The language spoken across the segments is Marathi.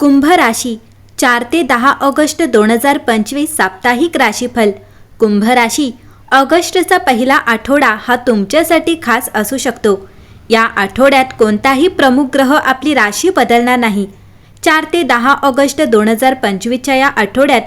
कुंभ राशी चार ते दहा ऑगस्ट दोन हजार पंचवीस साप्ताहिक राशीफल. कुंभ राशी ऑगस्टचा पहिला आठवडा हा तुमच्यासाठी खास असू शकतो. या आठवड्यात कोणताही प्रमुख ग्रह आपली राशी बदलणार नाही. चार ते दहा ऑगस्ट दोन हजार पंचवीसच्या या आठवड्यात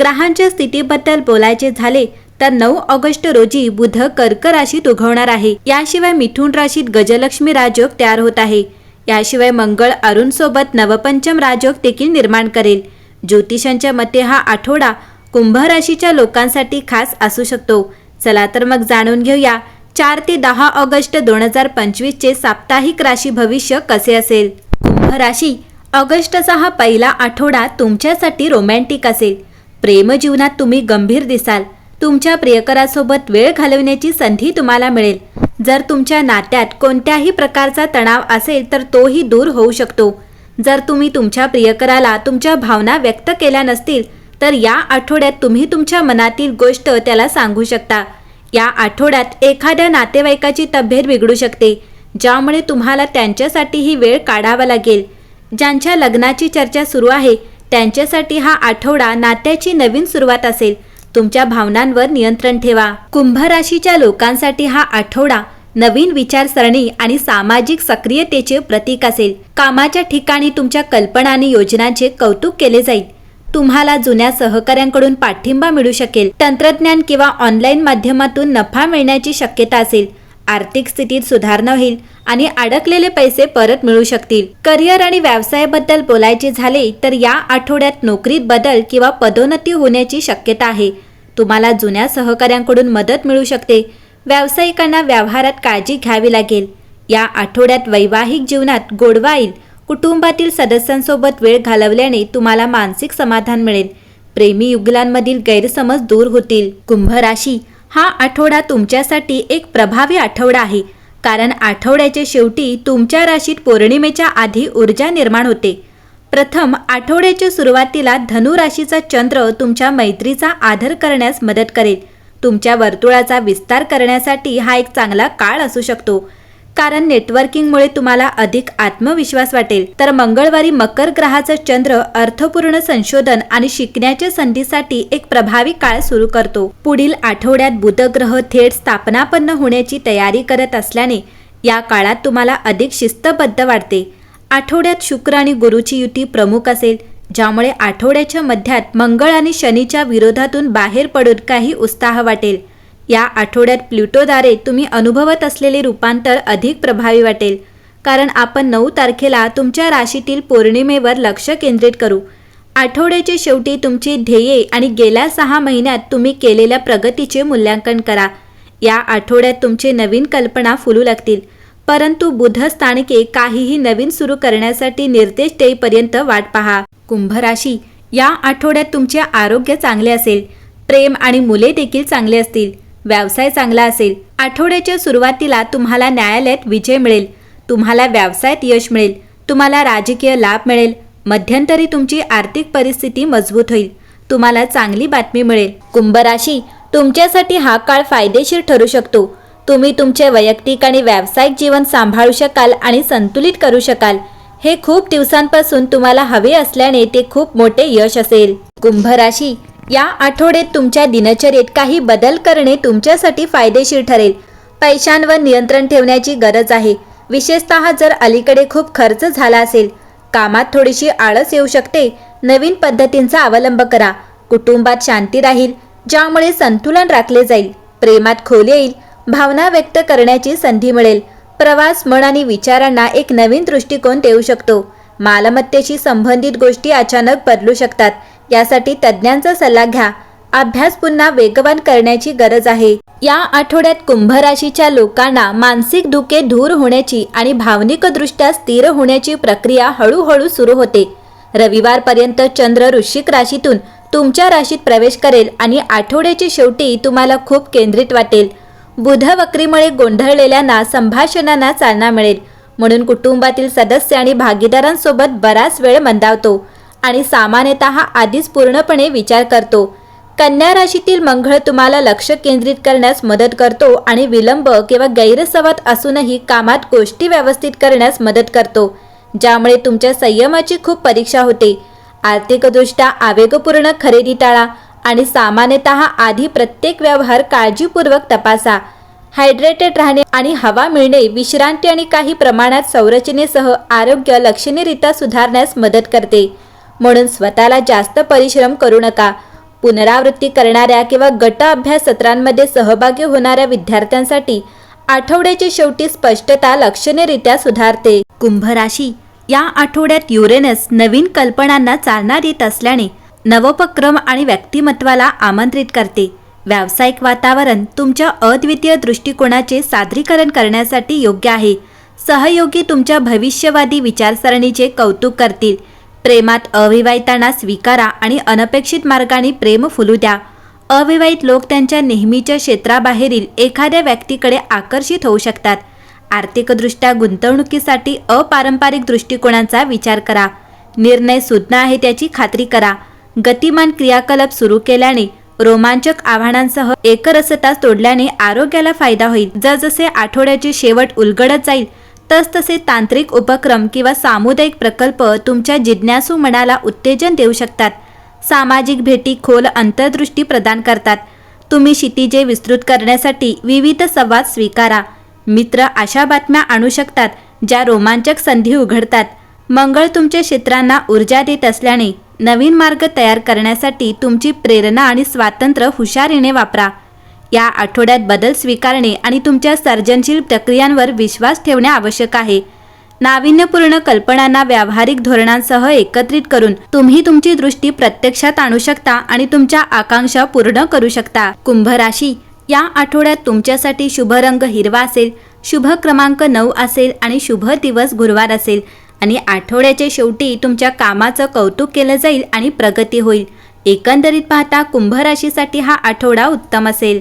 ग्रहांच्या स्थितीबद्दल बोलायचे झाले तर नऊ ऑगस्ट रोजी बुध कर्क राशीत उघवणार आहे. याशिवाय मिथुन राशीत गजलक्ष्मी राजयोग तयार होत आहे. याशिवाय मंगळ अरुणसोबत नवपंचम राजयोग देखील निर्माण करेल. ज्योतिषांच्या मते हा आठवडा कुंभ राशीच्या लोकांसाठी खास असू शकतो. चला तर मग जाणून घेऊया चार ते दहा ऑगस्ट दोन हजार पंचवीसचे साप्ताहिक राशी भविष्य कसे असेल? कुंभ राशी ऑगस्टचा हा पहिला आठवडा तुमच्यासाठी रोमॅन्टिक असेल. प्रेमजीवनात तुम्ही गंभीर दिसाल. तुमच्या प्रियकरासोबत वेळ घालवण्याची संधी तुम्हाला मिळेल. जर तुमच्या नात्यात कोणत्याही प्रकारचा तणाव असेल तर तोही दूर होऊ शकतो. जर तुम्ही तुमच्या प्रियकराला तुमच्या भावना व्यक्त केल्या नसतील तर या आठवड्यात तुम्ही तुमच्या मनातील गोष्ट त्याला सांगू शकता. या आठवड्यात एखाद्या नातेवाईकाची तब्येत बिघडू शकते ज्यामुळे तुम्हाला त्यांच्यासाठीही वेळ काढावा लागेल. ज्यांच्या लग्नाची चर्चा सुरू आहे त्यांच्यासाठी हा आठवडा नात्याची नवीन सुरुवात असेल. तुमच्या भावनांवर नियंत्रण ठेवा. कुंभ राशीच्या लोकांसाठी हा आठवडा नवीन विचारसरणी आणि सामाजिक सक्रियतेचे प्रतीक असेल. कामाच्या ठिकाणी तुमच्या कल्पना आणि योजनांचे कौतुक केले जाईल. तुम्हाला जुन्या सहकाऱ्यांकडून पाठिंबा मिळू शकेल. तंत्रज्ञान किंवा ऑनलाईन माध्यमातून नफा मिळण्याची शक्यता असेल. आर्थिक स्थितीत सुधारणा होईल आणि अडकलेले पैसे परत मिळू शकतील. करिअर आणि व्यवसायाबद्दल बोलायचे झाले तर या आठवड्यात नोकरीत बदल किंवा पदोन्नती होण्याची शक्यता आहे. तुम्हाला जुन्या सहकाऱ्यांकडून मदत मिळू शकते. व्यावसायिकांना व्यवहारात काळजी घ्यावी लागेल. या आठवड्यात वैवाहिक जीवनात गोडवा येईल. कुटुंबातील सदस्यांसोबत वेळ घालवल्याने तुम्हाला मानसिक समाधान मिळेल. प्रेमी युगलांमधील गैरसमज दूर होतील. कुंभ राशी हा आठवडा तुमच्यासाठी एक प्रभावी आठवडा आहे. कारण आठवड्याच्या शेवटी तुमच्या राशीत पौर्णिमेच्या आधी ऊर्जा निर्माण होते. प्रथम आठवड्याच्या सुरुवातीला धनु राशीचा चंद्र तुमच्या मैत्रीचा आदर करण्यास मदत करेल. तुमच्या वर्तुळाचा विस्तार करण्यासाठी हा एक चांगला काळ असू शकतो. कारण नेटवर्किंगमुळे तुम्हाला अधिक आत्मविश्वास वाटेल. तर मंगळवारी मकर ग्रहाचा चंद्र अर्थपूर्ण संशोधन आणि शिकण्याच्या संधीसाठी एक प्रभावी काळ सुरू करतो. पुढील आठवड्यात बुधग्रह थेट स्थापनापन्न होण्याची तयारी करत असल्याने या काळात तुम्हाला अधिक शिस्तबद्ध वाटते. आठवड्यात शुक्र आणि गुरुची युती प्रमुख असेल ज्यामुळे आठवड्याच्या मध्यात मंगळ आणि शनीच्या विरोधातून बाहेर पडून काही उत्साह वाटेल. या आठवड्यात प्लुटोद्वारे तुम्ही अनुभवत असलेले रूपांतर अधिक प्रभावी वाटेल. कारण आपण नऊ तारखेला तुमच्या राशीतील पौर्णिमेवर लक्ष केंद्रित करू. आठवड्याच्या शेवटी तुमची ध्येये आणि गेल्या सहा महिन्यात तुम्ही केलेल्या प्रगतीचे मूल्यांकन करा. या आठवड्यात तुमचे नवीन कल्पना फुलू लागतील. परंतु बुध स्थानके काहीही नवीन सुरू करण्यासाठी निर्देश देईपर्यंत वाट पहा. कुंभ राशी या आठवड्यात तुमचे आरोग्य चांगले असेल. प्रेम आणि मुले देखील चांगले असतील. व्यवसाय चांगला असेल आठवड्याच्या सुरुवातीला तुम्हाला न्यायालयात विजय मिळेल तुम्हाला व्यवसायात यश मिळेल तुम्हाला राजकीय लाभ मिळेल मध्यंतरी तुमची आर्थिक परिस्थिती मजबूत होईल तुम्हाला चांगली बातमी मिळेल. कुंभ राशी तुमच्यासाठी हा काळ फायदेशीर ठरू शकतो. तुम्ही तुमचे वैयक्तिक आणि व्यावसायिक जीवन सांभाळू शकाल आणि संतुलित करू शकाल. हे खूप दिवसांपासून तुम्हाला हवे असल्याने ते खूप मोठे यश असेल. कुंभ राशी या आठवड्यात तुमच्या दिनचर्येत काही बदल करणे तुमच्यासाठी फायदेशीर ठरेल. पैशांवर नियंत्रण ठेवण्याची गरज आहे. विशेषतः जर अलीकडे खूप खर्च झाला असेल कामात थोडीशी आळस येऊ शकते. नवीन पद्धतींचा अवलंब करा. कुटुंबात शांती राहील ज्यामुळे संतुलन राखले जाईल. प्रेमात खोल येईल भावना व्यक्त करण्याची संधी मिळेल. प्रवास मन आणि विचारांना एक नवीन दृष्टिकोन देऊ शकतो. मालमत्तेशी संबंधित गोष्टी अचानक बदलू शकतात. यासाठी तज्ज्ञांचा सल्ला घ्या. अभ्यास पुन्हा वेगवान करण्याची गरज आहे. या आठवड्यात कुंभ राशीच्या लोकांना मानसिक धुके दूर होण्याची आणि भावनिकदृष्ट्या स्थिर होण्याची प्रक्रिया हळूहळू सुरू होते. रविवारपर्यंत चंद्र वृश्चिक राशीतून तुमच्या राशीत प्रवेश करेल आणि आठवड्याच्या शेवटी तुम्हाला खूप केंद्रित वाटेल. बुध वक्रीमुळे गोंधळलेल्यांना संभाषणांना चालना मिळेल. म्हणून कुटुंबातील सदस्य आणि भागीदारांसोबत बराच वेळ मंदावतो. आणि सामान्यतः आधीच पूर्णपणे विचार करतो. कन्या राशीतील मंगळ तुम्हाला लक्ष केंद्रित करण्यास मदत करतो आणि विलंब किंवा गैरसंवाद असूनही कामात गोष्टी व्यवस्थित करण्यास मदत करतो ज्यामुळे तुमच्या संयमाची खूप परीक्षा होते. आर्थिकदृष्ट्या आवेगपूर्ण खरेदी टाळा आणि सामान्यतः आधी प्रत्येक व्यवहार काळजीपूर्वक तपासा. हायड्रेटेड राहणे आणि हवा मिळणे विश्रांती आणि काही प्रमाणात संरचनेसह आरोग्य लक्षणीयरित्या सुधारण्यास मदत करते. म्हणून स्वतःला जास्त परिश्रम करू नका. पुनरावृत्ती करणाऱ्या किंवा गट अभ्यास सत्रांमध्ये सहभागी होणाऱ्या विद्यार्थ्यांसाठी आठवड्याची शेवटी स्पष्टता लक्षणीयरित्या सुधारते. कुंभ राशी या आठवड्यात युरेनस नवीन कल्पनांना चालना देत असल्याने नवोपक्रम आणि व्यक्तिमत्वाला आमंत्रित करते. व्यावसायिक वातावरण तुमच्या अद्वितीय दृष्टिकोनाचे सादरीकरण करण्यासाठी योग्य आहे. सहयोगी तुमच्या भविष्यवादी विचारसरणीचे कौतुक करतील. प्रेमात अविवाहितांना स्वीकारा आणि अनपेक्षित मार्गाने प्रेम फुलू द्या. अविवाहित लोक त्यांच्या नेहमीच्या क्षेत्राबाहेरील एखाद्या व्यक्तीकडे आकर्षित होऊ शकतात. आर्थिकदृष्ट्या गुंतवणुकीसाठी अपारंपरिक दृष्टिकोनांचा विचार करा. निर्णय सुज्ञ आहे त्याची खात्री करा. गतिमान क्रियाकलाप सुरू केल्याने रोमांचक आव्हानांसह एकरसता तोडल्याने आरोग्याला फायदा होईल. जसजसे आठवड्याचे शेवट उलगडत जाईल तसतसे तांत्रिक उपक्रम किंवा सामुदायिक प्रकल्प तुमच्या जिज्ञासू मनाला उत्तेजन देऊ शकतात. सामाजिक भेटी खोल अंतर्दृष्टी प्रदान करतात. तुम्ही क्षितिजे विस्तृत करण्यासाठी विविध संवाद स्वीकारा. मित्र अशा बातम्या आणू शकतात ज्या रोमांचक संधी उघडतात. मंगळ तुमच्या क्षेत्रांना ऊर्जा देत असल्याने नवीन मार्ग तयार करण्यासाठी तुमची प्रेरणा आणि स्वातंत्र्य हुशारीने वापरा. या आठवड्यात बदल स्वीकारणे आणि तुमच्या सर्जनशील प्रक्रियांवर विश्वास ठेवणे आवश्यक आहे. नाविन्यपूर्ण कल्पनांना व्यावहारिक धोरणांसह एकत्रित करून तुम्ही तुमची दृष्टी प्रत्यक्षात आणू शकता आणि तुमच्या आकांक्षा पूर्ण करू शकता. कुंभ राशी या आठवड्यात तुमच्यासाठी शुभ रंग हिरवा असेल शुभ क्रमांक नऊ असेल आणि शुभ दिवस गुरुवार असेल आणि आठवड्याच्या शेवटी तुमच्या कामाचं कौतुक केलं जाईल आणि प्रगती होईल. एकंदरीत पाहता कुंभ राशीसाठी हा आठवडा उत्तम असेल.